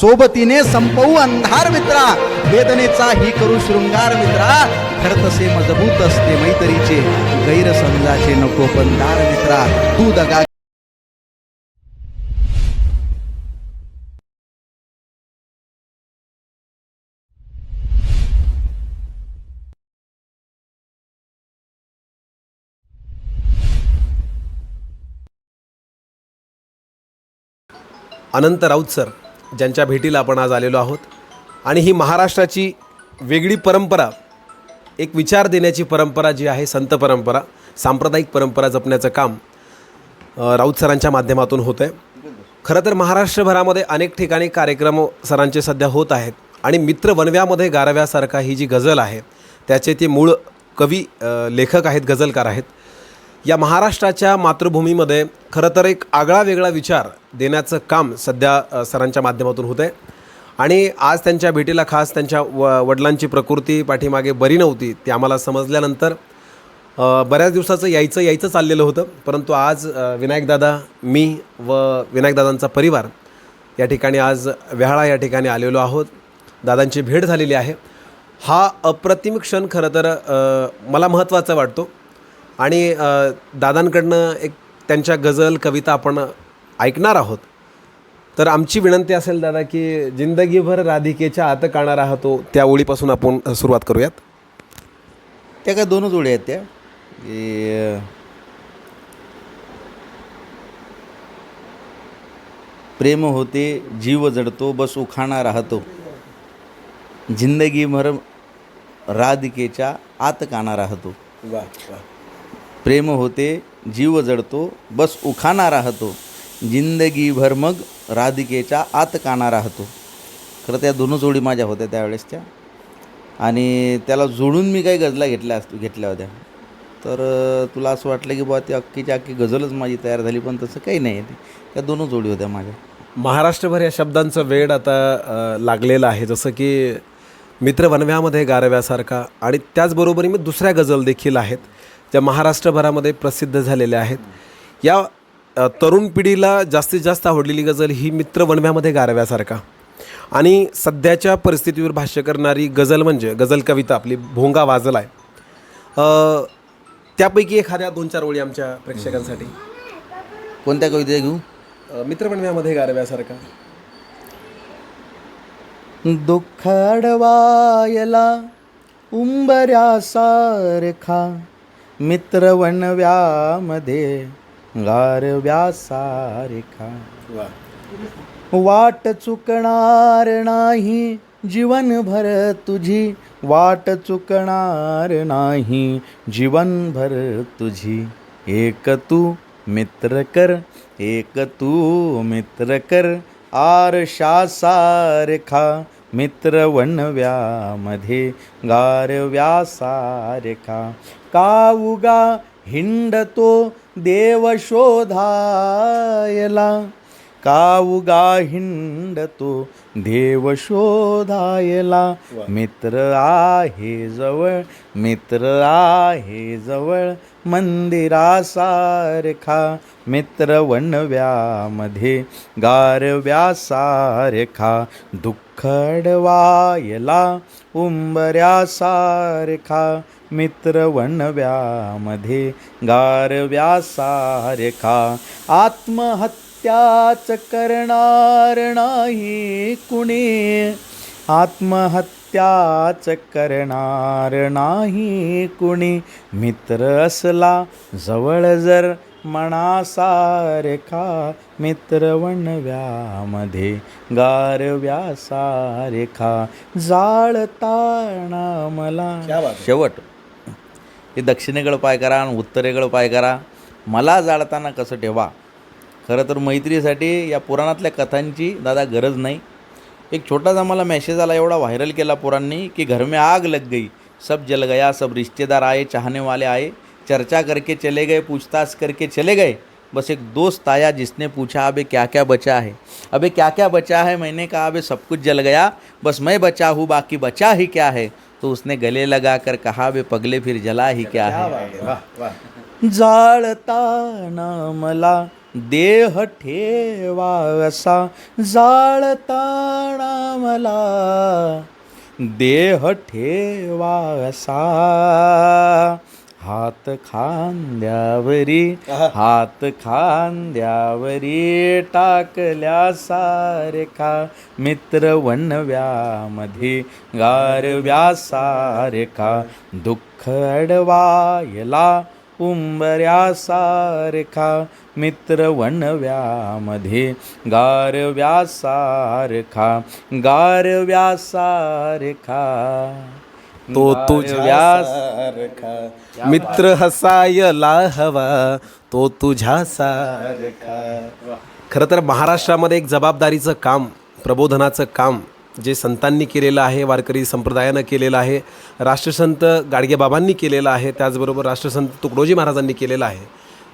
सोबतीने संपवू अंधार मित्रा. वेदनेचा ही करू शृंगार मित्रा. खरतसे मजबूत असते मैत्रीचे. गैरसमजाचे नको पंधार मित्रा. तू दगा अनंत राऊत सर ज्यांच्या भेटीला आपण आज आलेलो आहोत. आणि ही महाराष्ट्राची वेगळी परंपरा एक विचार देण्याची परंपरा जी आहे संत परंपरा सांप्रदायिक परंपरा जपण्याचं काम राऊत सरांच्या माध्यमातून होतं आहे खरं तर महाराष्ट्रभरामध्ये अनेक ठिकाणी कार्यक्रम सरांचे सध्या होत आहेत. आणि मित्र वनव्यामध्ये गारव्यासारखा ही जी गझल आहे त्याचे ते मूळ कवी लेखक आहेत गझलकार आहेत. या महाराष्ट्राच्या मातृभूमीमध्ये खरं तर एक आगळा वेगळा विचार देण्याचं काम सध्या सरांच्या माध्यमातून होतं आहे आणि आज त्यांच्या भेटीला खास त्यांच्या व वडिलांची प्रकृती पाठीमागे बरी नव्हती ते आम्हाला समजल्यानंतर बऱ्याच दिवसाचं यायचं यायचं चाललेलं होतं. परंतु आज विनायकदादा मी व विनायकदादांचा परिवार या ठिकाणी आज व्याहाळा या ठिकाणी आलेलो आहोत. दादांची भेट झालेली आहे. हा अप्रतिम क्षण खरं तर मला महत्त्वाचा वाटतो. आणि दादांकडनं एक त्यांच्या गझल कविता आपण ऐकणार आहोत. तर आमची विनंती असेल दादा की जिंदगीभर राधिकेच्या आत काणार आहोत त्या ओळीपासून आपण सुरुवात करूयात. त्या काय दोनच ओळी आहेत त्या. प्रेम होते जीव जडतो बस उखाणा राहतो. जिंदगीभर राधिकेच्या आत काना राहतो वा प्रेम होते जीव जडतो बस उखाणा राहतो. जिंदगीभर मग राधिकेच्या आत काना राहतो. खरं त्या दोन जोडी माझ्या होत्या त्यावेळेस त्या आणि त्याला जोडून मी काही गजला घेतल्या असतो घेतल्या होत्या. तर तुला असं वाटलं की बुवा ती अख्खीची अख्खी गझलच माझी तयार झाली पण तसं काही नाही. आहे त्या दोनच जोडी होत्या माझ्या. महाराष्ट्रभर या शब्दांचं वेड आता लागलेला लागलेलं आहे. जसं की मित्र वनव्यामध्ये गारव्यासारखा आणि त्याचबरोबरीने दुसऱ्या गझल देखील आहेत. ज्या महाराष्ट्रभरामध्ये प्रसिद्ध झालेल्या आहेत. या तरुण पिढीला जास्तीत जास्त आवडलेली गझल ही मित्र वनव्यामध्ये गारव्यासारखा. आणि सध्याच्या परिस्थितीवर भाष्य करणारी गझल म्हणजे गझल कविता आपली भोंगा वाजला आहे त्यापैकी एखाद्या दोन चार ओळी आमच्या प्रेक्षकांसाठी. कोणत्या कविता घेऊ? अ, मित्र वनव्यामध्ये गारव्यासारखा. दुःख अडवायला उंबऱ्यासारखा मित्र वनव्यामध्ये गारव्यासारखा वा वाट चुकणार नाही जीवनभर तुझी वाट चुकणार नाही जीवनभर तुझी। एक तू मित्र कर एक तू मित्र कर आरशासारखा मित्र वनव्यामध्ये गारव्यासारखा काऊगा हिंडतो देव शोधायला काऊगा हिंडतो देव शोधायला. मित्र आहे जवळ मित्र आहे जवळ मंदिरासारखा. मित्र वनव्यामध्ये गारव्यासारखा. दुःख अडवायला उंबऱ्यासारखा. मित्र वनव्यामध्ये गारव्यासारखा. आत्महत्याच करणार नाही कुणी. आत्महत्याच करणार नाही कुणी. मित्र असला जवळ जर मनासारखा मित्र वनव्यामध्ये गारव्यासारखा जाळताना मला. शेवट हे दक्षिणेकडं पाय करा आणि उत्तरेकडं पाय करा. मला जाळताना कसं ठेवा? खरं तर मैत्रीसाठी या पुराणातल्या कथांची दादा गरज नाही. एक छोटासा मला मेसेज आला एवढा व्हायरल केला पुरांनी की घर में आग लग गई. सब जल गया सब रिश्तेदार आए चाहने वाले आए. चर्चा करके चले गए पूछताछ करके चले गए. बस एक दोस्त आया जिसने पूछा अबे क्या क्या बचा है? अबे क्या क्या बचा है? मैंने कहा अबे सब कुछ जल गया बस मैं बचा हूँ बाकी बचा ही क्या है? तो उसने गले लगा कर कहा बे पगले फिर जला ही क्या है? वाह जाळताना मला देह ठेवा असा जाळताना मला देह ठेवा असा. हात खांद्यावरी हात खांद्यावरी टाकल्या सारेखा. मित्र वनव्यामध्ये गारव्या सारेखा. दुःख अडवायला उंबऱ्या सारखा मित्र वनव्यामध्ये गारव्या सारखा गारव्या सारखा तो गारव्या तुझ्या मित्र हसायला हवा तो तुझ्या सारखा खरं तर महाराष्ट्रामध्ये एक जबाबदारीचं काम प्रबोधनाचं काम जे संतांनी केलेलं आहे वारकरी संप्रदायानं केलेलं आहे राष्ट्रसंत गाडगेबाबांनी केलेलं आहे त्याचबरोबर राष्ट्रसंत तुकडोजी महाराजांनी केलेलं आहे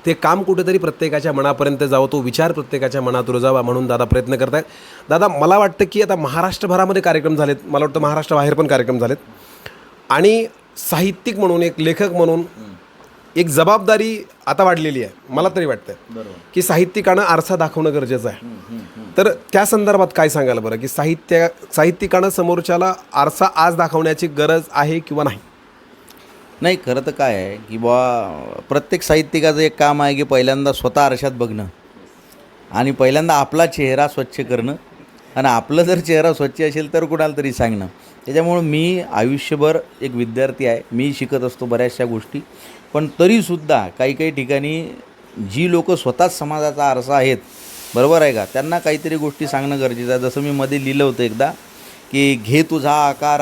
ते काम कुठेतरी प्रत्येकाच्या मनापर्यंत जावं तो विचार प्रत्येकाच्या मनात रुजावा म्हणून दादा प्रयत्न करत आहेत दादा मला वाटतं की आता महाराष्ट्रभरामध्ये कार्यक्रम झालेत मला वाटतं महाराष्ट्राबाहेर पण कार्यक्रम झालेत. आणि साहित्यिक म्हणून एक लेखक म्हणून एक जबाबदारी आता वाढलेली आहे मला तरी वाटतं की साहित्यिकानं आरसा दाखवणं गरजेचं आहे. तर त्या संदर्भात काय सांगाल बरं की साहित्य साहित्यिकानं समोरच्याला आरसा आज दाखवण्याची गरज आहे किंवा नाही? नाही खरं तर काय आहे की बा प्रत्येक साहित्यिकाचं एक काम आहे की पहिल्यांदा स्वतः आरशात बघणं आणि पहिल्यांदा आपला चेहरा स्वच्छ करणं आणि आपलं जर चेहरा स्वच्छ असेल तर कुणाला तरी सांगणं. त्याच्यामुळं मी आयुष्यभर एक विद्यार्थी आहे मी शिकत असतो बऱ्याचशा गोष्टी. पण तरीसुद्धा काही काही ठिकाणी जी लोकं स्वतःच समाजाचा आरसा आहेत बरोबर आहे का? त्यांना काहीतरी गोष्टी सांगणं गरजेचं आहे. जसं मी मध्ये लिहिलं होतं एकदा की घे तुझा आकार